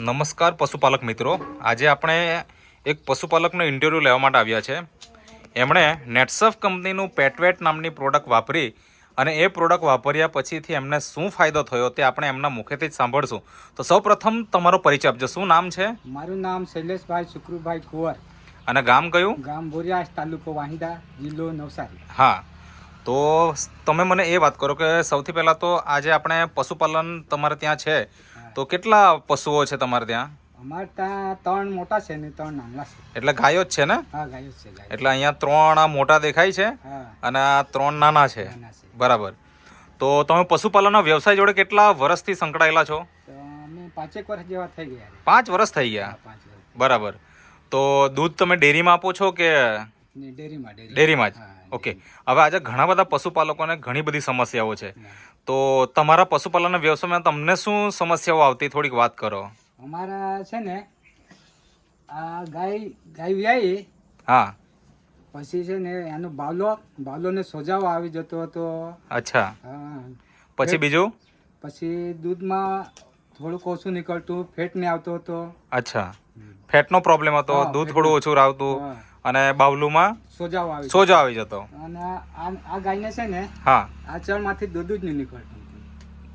નમસ્કાર પશુપાલક મિત્રો. આજે આપણે એક પશુપાલકનો ઇન્ટરવ્યૂ લેવા માટે આવ્યા છે. એમણે નેટસફ કંપનીનું પેટવેટ નામની પ્રોડક્ટ વાપરી અને એ પ્રોડક્ટ વાપર્યા પછીથી એમને શું ફાયદો થયો તે આપણે એમના મુખેથી જ સાંભળશું. તો સૌપ્રથમ તમારો પરિચય આપજો. શું નામ છે? મારું નામ શૈલેષભાઈ શુક્રુભાઈ કુંવર. અને ગામ કયું? ગામ બોરિયાસ તાલુકો વાહિદા જિલ્લો નવસારી. હા. તો તમે મને એ વાત કરો કે સૌથી પહેલાં તો આજે આપણે પશુપાલન તમારે ત્યાં છે. તો કેટલા પશુઓ છે તમારે ત્યાં? અમારે ત્યાં ત્રણ મોટા છે ને ત્રણ નાના છે. એટલે ગાયો જ છે ને? હા ગાયો જ છે એટલે અહીંયા ત્રણ આ મોટા દેખાય છે અને આ ત્રણ નાના છે. બરાબર. તો તમે પશુપાલનના વ્યવસાય જોડે કેટલા વર્ષથી સંકળાયેલા છો? અમે પાંચેક વર્ષ જેવા થઈ ગયા પાંચ વર્ષ થઈ ગયા? બરાબર. તો દૂધ તમે ડેરીમાં આપો છો કે ડેરીમાં ડેરીમાં. જ? ઓકે. હવે આજે ઘણા બધા પશુપાલકોને ઘણી બધી સમસ્યાઓ છે. તો તમારા પશુપાલનના વ્યવસાયમાં તમને શું સમસ્યાઓ આવતી? થોડીક વાત કરો. અમારા છે ને આ ગાય ગાય વ્યાય હા. પછી છે ને એનો બાવલો બાવલોને સોજાવો આવી જતો હતો. અચ્છા. હા. પછી બીજું? પછી દૂધમાં થોડુંક ઓછું નીકળતું ફેટ ને આવતો હતો. અચ્છા. ફેટનો પ્રોબ્લેમ હતો દૂધ થોડું ઓછું આવતું. અને બાવલુમાં આવી સોજો આવી જતો. અને આ આ ગાયને છે ને હા. આચળમાંથી દૂધ જ નહીં નીકળતું.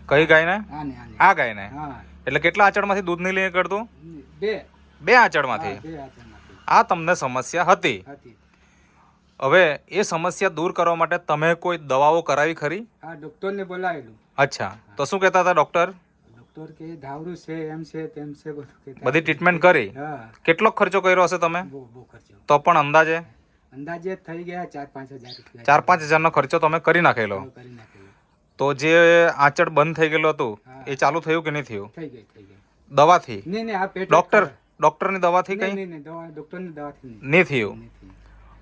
કઈ ગાયને? આને આને આ ગાયને? હા. એટલે કેટલા આંચળમાંથી દૂધ નહીં નીકળતું? બે. બે હા, આંચળમાંથી બે આચળમાંથી. આ તમને સમસ્યા હતી. હતી. હવે એ સમસ્યા દૂર કરવા માટે તમે કોઈ દવાઓ કરાવી ખરી? આ ડૉક્ટરને બોલાવેલું. અચ્છા. તો શું કહેતા હતા ડૉક્ટર? ડૉક્ટર કે ધાવરું છે એમ છે તેમ છે બધું કે બધી ટ્રીટમેન્ટ કરી? હા. કેટલો ખર્ચો કર્યો હશે તમે? બહુ બહુ ખર્ચો. તો પણ અંદાજે? અંદાજે થઈ ગયા ચાર પાંચ હજાર રૂપિયા. ચાર પાંચ હજારનો ખર્ચો તમે કરી નાખેલો? કરી નાખેલો. તો જે આંચળ બંધ થઈ ગયેલું હતું એ ચાલુ થયું કે નહીં થયું? થઈ ગઈ થઈ ગઈ દવાથી? નહીં નહીં આ પેટ ડૉક્ટર ડૉક્ટરની દવાથી કઈ? નહીં નહીં દવા ડૉક્ટરની દવાથી નહીં થયું.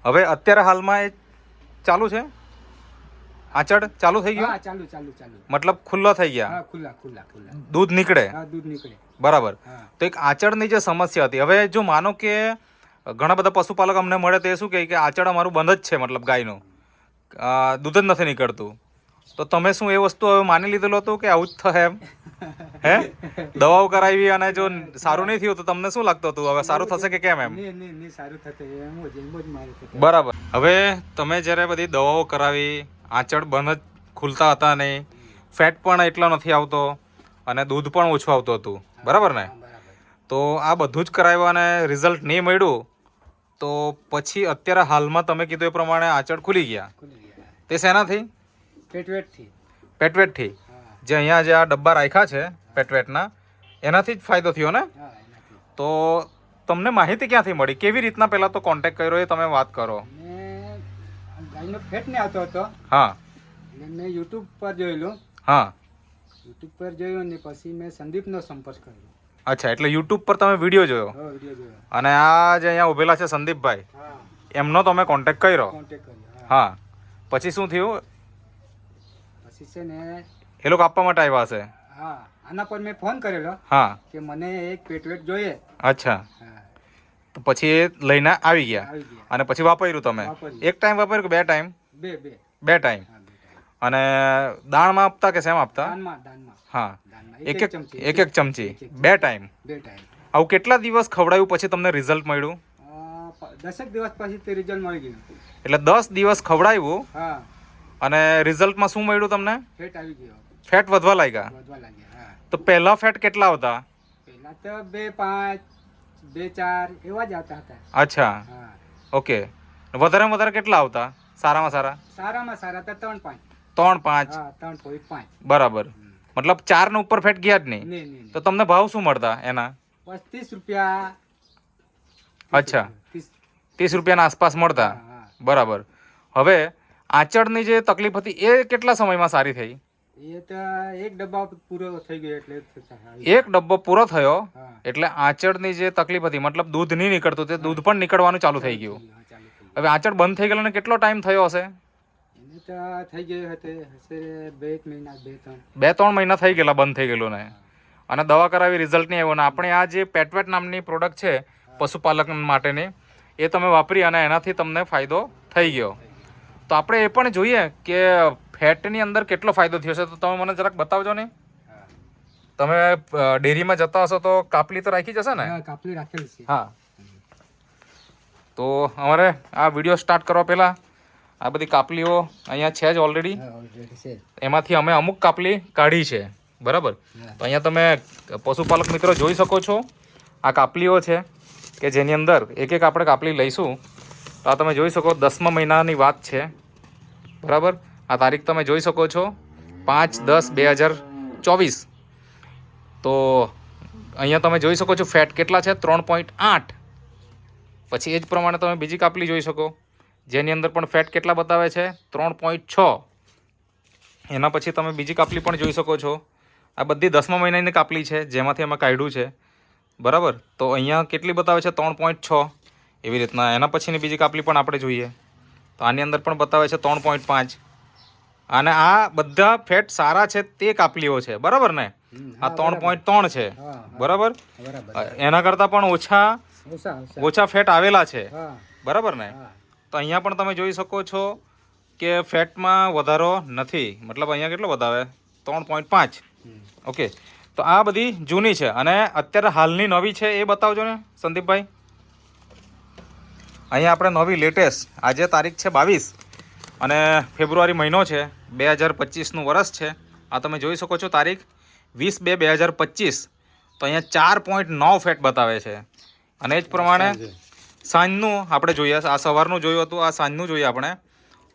હવે અત્યારે હાલમાં એ ચાલુ છે? આંચળ ચાલુ થઈ ગયું? હા ચાલુ ચાલુ ચાલુ. મતલબ ખુલ્લો થઈ ગયા? હા ખુલ્લા ખુલ્લા ખુલ્લા. દૂધ નીકળે? હા દૂધ નીકળે. બરાબર. તો એક આંચળની જે સમસ્યા હતી હવે જો માનો કે ઘણા બધા પશુપાલક અમને મળે તો એ શું કહે કે આંચળ અમારું બંધ જ છે મતલબ ગાયનું. દૂધ જ નથી નીકળતું. તો તમે શું એ વસ્તુ હવે માની લીધેલું હતું કે આવું જ થશે એમ? હે? દવાઓ કરાવી અને જો સારું નહીં થયું તો તમને શું લાગતું હતું? હવે સારું થશે કે કેમ એમ? સારું થશે બરાબર. હવે તમે જ્યારે બધી દવાઓ કરાવી આંચળ બંધ જ ખુલતા હતા નહીં ફેટ પણ એટલો નથી આવતો અને દૂધ પણ ઓછું આવતું હતું. બરાબર ને? તો આ બધું જ કરાવ્યું અને રિઝલ્ટ નહીં મળ્યું તો પછી અત્યારે હાલમાં તમે કીધું એ પ્રમાણે આંચળ ખુલી ગયા. તે શેનાથી? પેટવેટથી પેટવેટથી જે અહીંયા જે આ ડબ્બા રાખ્યા છે પેટવેટના એનાથી જ ફાયદો થયો ને? તો તમને માહિતી ક્યાંથી મળી? કેવી રીતના પહેલાં તો કોન્ટેક કર્યો એ તમે વાત કરો. ગાયનો ફેટ ને આવતો હતો. હા. એટલે મેં યુટ્યુબ પર જોયેલું. હા. યુટ્યુબ પર જોયું ને પછી મેં સંદીપનો સંપર્ક કર્યો. અચ્છા એટલે યુટ્યુબ પર તમે વીડિયો જોયો? હા વીડિયો જોયો. અને આ જે અહીંયા ઉભેલા છે સંદીપભાઈ હા. એમનો તમે કોન્ટેક્ટ કર્યો? કોન્ટેક્ટ કર્યો હા. પછી શું થયું? પછી છે ને એ લોકો આપવા માટે આવ્યા હશે? હા આના પર મેં ફોન કરેલો હા. કે મને એક પેટવેટ જોઈએ. અચ્છા. હા. પછી લઈને આવી ગયા. અને પછી વાપર્યું તમે. એક ટાઈમ વાપર્યું કે બે ટાઈમ બે બે. બે ટાઈમ. અને દાણમાં આપતા કે શેમ આપતા? હા. એક એક એક એક ચમચી. બે ટાઈમ બે ટાઈમ આવું કેટલા દિવસ ખવડાવ્યું પછી તમને રિઝલ્ટ મળ્યું? દસેક દિવસ પછી તે રિઝલ્ટ મળી ગયું. એટલે દસ દિવસ ખવડાવ્યું હા. અને રિઝલ્ટમાં શું મળ્યું તમને? ફેટ આવી ગયો. ફેટ વધવા લાગ્યા. વધવા લાગ્યા તો પહેલા ફેટ કેટલા હતા પહેલા તો બે પાંચ બે ચાર એવા જ આવતા હતા. અચ્છા. હા. ઓકે. વધારે વધારે કેટલા આવતા? સારામાં સારા? સારામાં સારા હતા ત્રણ પાંચ. ત્રણ પાંચ. હા ત્રણ પોઈન્ટ પાંચ. બરાબર. મતલબ ચાર ને ઉપર ફેટ ગયા જ નહીં. નહીં નહીં તો તમને ભાવ શું મળતા એના? પસ્તીસ રૂપિયા. અચ્છા. ત્રીસ. ત્રીસ રૂપિયાના આસપાસ મળતા. હા હા. બરાબર. હવે આંચળની જે તકલીફ હતી એ કેટલા સમયમાં સારી થઈ? એક ડબ્બા પૂરો થયો એટલે આંચળની જે તકલીફ હતી મતલબ દૂધ નહીં નીકળતું તે દૂધ પણ નીકળવાનું ચાલુ થઈ ગયું. હવે આંચળ બંધ થઈ ગયેલો ને કેટલો ટાઈમ થયો હશે? બે ત્રણ. મહિના થઈ ગયેલા બંધ થઈ ગયેલું ને. અને દવા કરાવી રિઝલ્ટ નહીં આવ્યો ને. આપણે આ જે પેટવેટ નામની પ્રોડક્ટ છે પશુપાલક માટેની એ તમે વાપરી અને એનાથી તમને ફાયદો થઈ ગયો. તો આપણે એ પણ જોઈએ કે ફેટની અંદર કેટલો ફાયદો થયો છે? તો તમે મને જરાક બતાવજો ને. તમે ડેરીમાં જતા હશો તો કાપલી તો રાખી જશે ને? કાપલી રાખેલી છે. હા. તો અમારે આ વીડિયો સ્ટાર્ટ કરવા પહેલાં આ બધી કાપલીઓ અહીંયા છે જ ઓલરેડી એમાંથી અમે અમુક કાપલી કાઢી છે. બરાબર? તો અહીંયા તમે પશુપાલક મિત્રો જોઈ શકો છો. આ કાપલીઓ છે કે જેની અંદર એક એક આપણે કાપલી લઈશું. તો આ તમે જોઈ શકો દસમા મહિનાની વાત છે. બરાબર? આ તારીખ તમે જોઈ શકો છો. પાંચ, દસ, બે હજાર ચોવીસ. તો અહીંયા તમે જોઈ શકો છો ફેટ કેટલા છે? ત્રણ પોઈન્ટ આઠ. પછી એ જ પ્રમાણે તમે બીજી કાપલી જોઈ શકો. જેની અંદર પણ ફેટ કેટલા બતાવે છે? ત્રણ પોઈન્ટ છ. એના પછી તમે બીજી કાપલી પણ જોઈ શકો છો. આ બધી દસમા મહિનાની કાપલી છે, જેમાંથી અમે કાઢ્યું છે. બરાબર? તો અહીંયા કેટલી બતાવે છે? ત્રણ પોઈન્ટ છ. એવી રીતના. એના પછીની બીજી કાપલી પણ આપણે જોઈએ. તો આની અંદર પણ બતાવે છે ત્રણ પોઈન્ટ પાંચ. અને આ બધા ફેટ સારા છે તે કાપલીઓ છે. બરાબર ને? આ ત્રણ પોઈન્ટ ત્રણ છે. બરાબર? એના કરતાં પણ ઓછા ઓછા ફેટ આવેલા છે. બરાબર ને? તો અહીંયા પણ તમે જોઈ શકો છો કે ફેટમાં વધારો નથી. મતલબ અહીંયા કેટલો વધારે? ત્રણ પોઈન્ટ પાંચ. ઓકે. તો આ બધી જૂની છે. અને અત્યારે હાલની નવી છે એ બતાવજો ને સંદીપભાઈ. અહીંયા આપણે નવી લેટેસ્ટ. આજે તારીખ છે બાવીસ. અને ફેબ્રુઆરી મહિનો છે બે હજાર પચીસનું વરસ છે. આ તમે જોઈ શકો છો તારીખ વીસ બે બે હજાર પચીસ. તો અહીંયા ચાર પોઈન્ટ નવ ફેટ બતાવે છે. અને એ જ પ્રમાણે સાંજનું આપણે જોઈએ આ સવારનું જોયું હતું આ સાંજનું જોઈએ આપણે.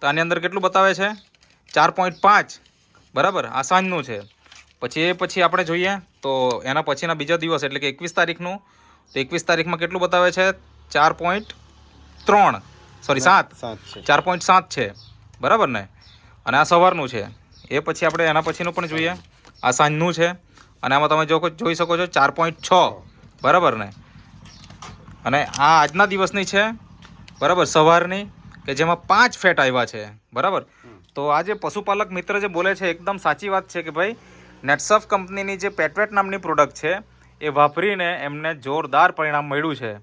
તો આની અંદર કેટલું બતાવે છે? ચાર પોઈન્ટ પાંચ. બરાબર? આ સાંજનું છે. પછી એ પછી આપણે જોઈએ તો એના પછીના બીજા દિવસ એટલે કે એકવીસ તારીખનું. તો એકવીસ તારીખમાં કેટલું બતાવે છે? ચાર પોઈન્ટ ત્રણ. સોરી સાત. સાત ચાર પોઈન્ટ સાત છે. બરાબર ને? અને આ સવારનું છે. એ પછી આપણે એના પછીનું પણ જોઈએ. આ સાંજનું છે. અને આમાં તમે જો જોઈ શકો છો ચાર પોઈન્ટ છ. બરાબર ને? અને આ આજના દિવસની છે, બરાબર, સવારની, કે જેમાં પાંચ ફેટ આવ્યા છે. બરાબર? તો આ જે પશુપાલક મિત્ર જે બોલે છે, એકદમ સાચી વાત છે કે ભાઈ નેટસફ કંપનીની જે પેટવેટ નામની પ્રોડક્ટ છે, એ વાપરીને એમને જોરદાર પરિણામ મળ્યું છે.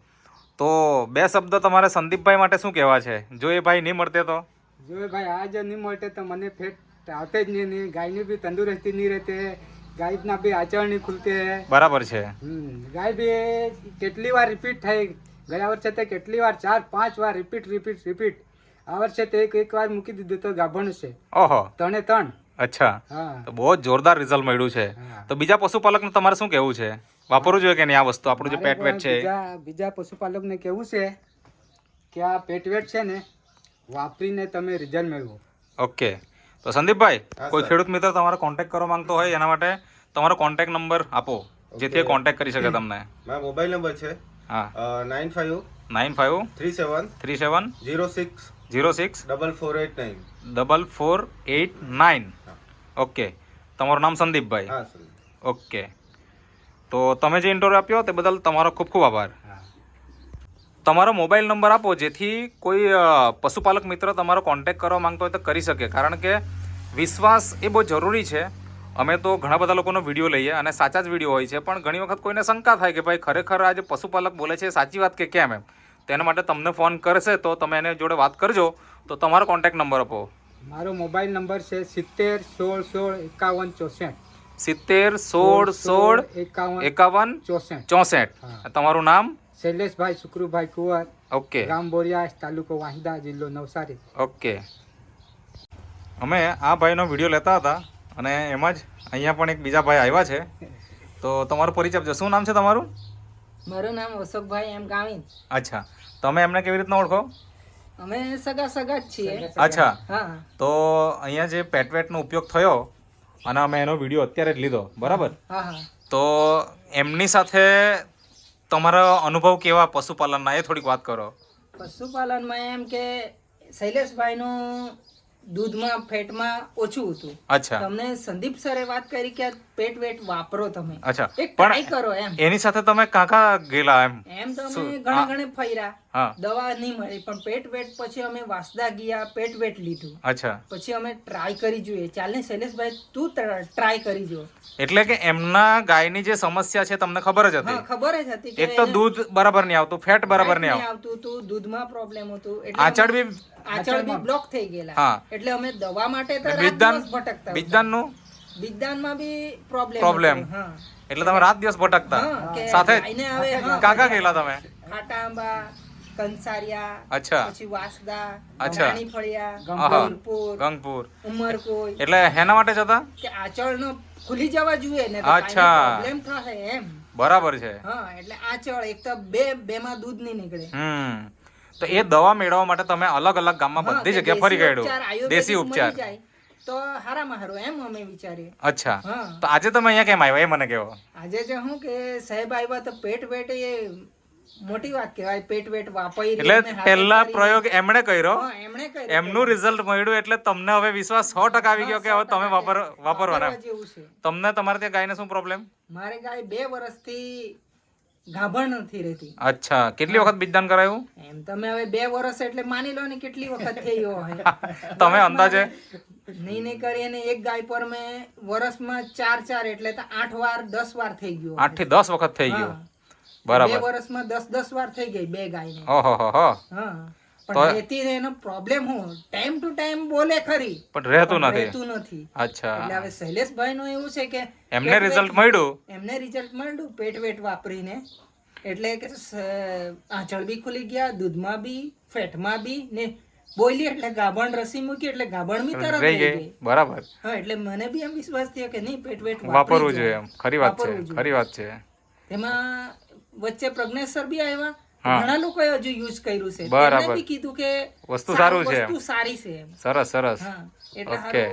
તો બે શબ્દ તમારે સંદીપભાઈ માટે શું કહેવા છે? જો એ ભાઈ નહીં મળતે તો? જો ભાઈ આ જો નહીં મળતે તો મને ફેટ આવતે જ નહીં નહીં ગાયની બી તંદુરસ્તી નહીં રહેતે ગાયના બી આચરણ નહીં ખુલતે. બરાબર છે. ગાય બી કેટલી વાર રિપીટ થઈ ગયા વર્ષે તે કેટલી વાર ચાર પાંચ વાર રિપીટ રિપીટ રિપીટ આ વર્ષે તે એક એક વાર મૂકી દીધું તો ગાભણ છે. ઓહો. ત્રણે ત્રણ અચ્છા. હા. તો બહુ જોરદાર રિઝલ્ટ મળ્યું છે. તો બીજા પશુપાલકનું તમારે શું કહેવું છે? વાપરવું જોઈએ કે નહીં આ વસ્તુ? આપણું જે મારે પેટવેટ પણ છે બીજા પશુપાલકને કેવું છે કે આ પેટવેટ છે ને વાપરીને તમે રિઝલ્ટ મેળવો. ઓકે. તો સંદીપભાઈ કોઈ ખેડૂત મિત્ર તમારો કોન્ટેક્ટ કરવા માંગતો હોય એના માટે તમારો કોન્ટેક્ટ નંબર આપો જેથી એ કોન્ટેક્ટ કરી શકે તમને. મારો મોબાઈલ નંબર છે હા. Nine five nine five three seven three seven zero six zero six double four eight nine double four eight nine okay તમારું નામ સંદીપભાઈ? ઓકે તો તમે જે ઇન્ટરવ્યુ આપ્યો તે બદલ તમારો ખૂબ ખૂબ આભાર. તમારો મોબાઈલ નંબર આપો જેથી કોઈ પશુપાલક મિત્ર તમારો કોન્ટેક્ટ કરવા માંગતો હોય તો કરી શકે. કારણ કે વિશ્વાસ એ બહુ જરૂરી છે. અમે તો ઘણા બધા લોકોનો વીડિયો લઈએ અને સાચા જ વીડિયો હોય છે પણ ઘણી વખત કોઈને શંકા થાય કે ભાઈ ખરેખર આ જે પશુપાલક બોલે છે સાચી વાત કે કેમ એમ? તેના માટે તમને ફોન કરશે તો તમે એને જોડે વાત કરજો. તો તમારો કોન્ટેક્ટ નંબર આપો. મારો મોબાઈલ નંબર છે સિત્તેર સોળ સોળ એકાવન ચોસઠ. સિત્તેર સોળ સોળ એકાવન એકાવન ચોસઠ. ચોસઠ. તમારું નામ? શૈલેષભાઈ સુકરુભાઈ કુંવર ઓકે. ગામ બોરિયા તાલુકો વાંસદા જિલ્લો નવસારી. ઓકે. અમે આ ભાઈનો વીડિયો લેતા હતા અને એમાં જ અહીંયા પણ એક બીજા ભાઈ આવ્યા છે. તો તમારો પરિચય આપજો. શું નામ છે તમારું? મારું નામ અશોકભાઈ એમ ગામિત અચ્છા. તમે એમને કેવી રીતના ઓળખો? અમે સગા સગા જ છીએ. અચ્છા. હા. તો અહીંયા જે પેટવેટનો ઉપયોગ થયો અને અમે એનો વીડિયો અત્યારે જ લીધો. બરાબર? હા હા. તો એમની સાથે તમારા અનુભવ કેવા પશુપાલનના? એ થોડીક વાત કરો. પશુપાલનમાં એમ કે શૈલેષભાઈનું દૂધમાં ફેટમાં ઓછું હતું. અચ્છા. તમને સંદીપ સરે વાત કરી કે પેટ વેટ વાપરો તમે. અચ્છા. એક ટ્રાય કરો એમ. એની સાથે તમે કાકા ગેલા એમ? એમ તો અમે ઘણા ઘણે ફર્યા. દવા નહીં મળી પણ પેટ વેટ પછી અમે વાસદા ગયા પેટ વેટ લીધું. અચ્છા. પછી અમે ટ્રાય કરી જોઈએ. ચાલ ને શૈલેષભાઈ તું ટ્રાય કરી જો. એટલે કે એમના ગાયની જે સમસ્યા છે તમને ખબર જ હતી? ખબર જ હતી એક તો દૂધ બરાબર નહીં આવતું ફેટ બરાબર નહીં આવતું. હતું દૂધમાં પ્રોબ્લેમ હતું. એટલે આચળ બી આચળ બી બ્લોક થઈ ગયેલા. હા. એટલે અમે દવા માટે તો રાત દિવસ ભટકતા. બીજદાનનું? બીજદાનમાં બી પ્રોબ્લેમ પ્રોબ્લેમ એટલે તમે રાત દિવસ ભટકતા? સાથે કાકા ગયેલા તમે? ખાટા આંબા કંસારિયા અચ્છા. પછી વાસદા અચ્છા. રાણી ફળિયા ગંગપુર. ઉમરકોઈ. એટલે હેના માટે જતા? કે આચળ નો ખુલી જવા જોઈએ ને અચ્છા. પ્રોબ્લેમ થશે એમ. બરાબર છે. હા એટલે આચળ એક તો બે બે માં દૂધ નહીં નીકળે. હમ. તો એ દવા મેળવવા માટે તમે અલગ અલગ ગામમાં બધી જગ્યાએ ફરી ગયેલું. દેશી ઉપચાર. તો હારામાં હારું એમ અમે વિચારીએ. અચ્છા. તો આજે તમે અહીંયા કેમ આવ્યા? એ મને કહો આજે જે હું કે સાહેબ આવ્યા તો પેટ વેટ એ મોટી વાત કહેવાય. પેટ વેટ વાપરી એટલે પહેલા પ્રયોગ એમણે કર્યો. એમણે કર્યો એમનું રિઝલ્ટ મળ્યું એટલે તમને હવે વિશ્વાસ સો ટકા આવી ગયો કે હવે તમે વાપર વાપરવાના. તમને તમારે ત્યાં ગાયને શું પ્રોબ્લેમ મારે ગાય બે વર્ષથી ગાભણ નથી રહેતી. અચ્છા કેટલી વખત બીજદાન કરાયું? એમ તમે હવે બે વર્ષ એટલે માની લો ને કેટલી વખત થઈ હોય તમે અંદાજે? નહીં નહીં કરી અને એક ગાય પર મેં વર્ષમાં ચાર ચાર એટલે તો આઠ વાર દસ વાર થઈ ગયો આઠથી દસ વખત થઈ ગયું. બે બરાબર. વર્ષમાં દસ દસ વાર થઈ ગઈ બે ગાય ઓહો હો. હા. પણ રહેતી ને એનો પ્રોબ્લેમ હું ટાઈમ ટુ ટાઈમ બોલે ખરી પણ રહેતું નથી. રહેતું નથી. અચ્છા. એટલે હવે શૈલેષભાઈ નું એવું છે કે એમને રિઝલ્ટ મળ્યું? એમને રિઝલ્ટ મળ્યું પેટ વેટ વાપરીને. એટલે કે આંચળ બી ખુલી ગયા દૂધમાં બી ફેટમાં બી ને બોલી એટલે ગાભણ રસી મૂકી એટલે ગાભણ બી તરત રહી ગઈ. બરાબર. હા એટલે મને બી એમ વિશ્વાસ થયો કે નહીં પેટ વેટ વાપરવું જોઈએ એમ. ખરી વાત છે ખરી વાત છે. તેમાં વચ્ચે પ્રજ્ઞેશ સર બી આવ્યા. ઘણા લોકોએ હજુ યુઝ કર્યું છે. બરાબર. કીધું કે વસ્તુ સારું- છે વસ્તુ સારી છે સરસ સરસ. હા એટલે ઓકે.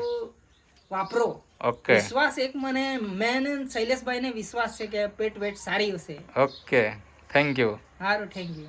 વાપરો. ઓકે. વિશ્વાસ એક મને મેન શૈલેષભાઈ ને વિશ્વાસ છે કે પેટ વેટ સારી હશે. ઓકે. થેન્ક યુ સારું થેન્ક યુ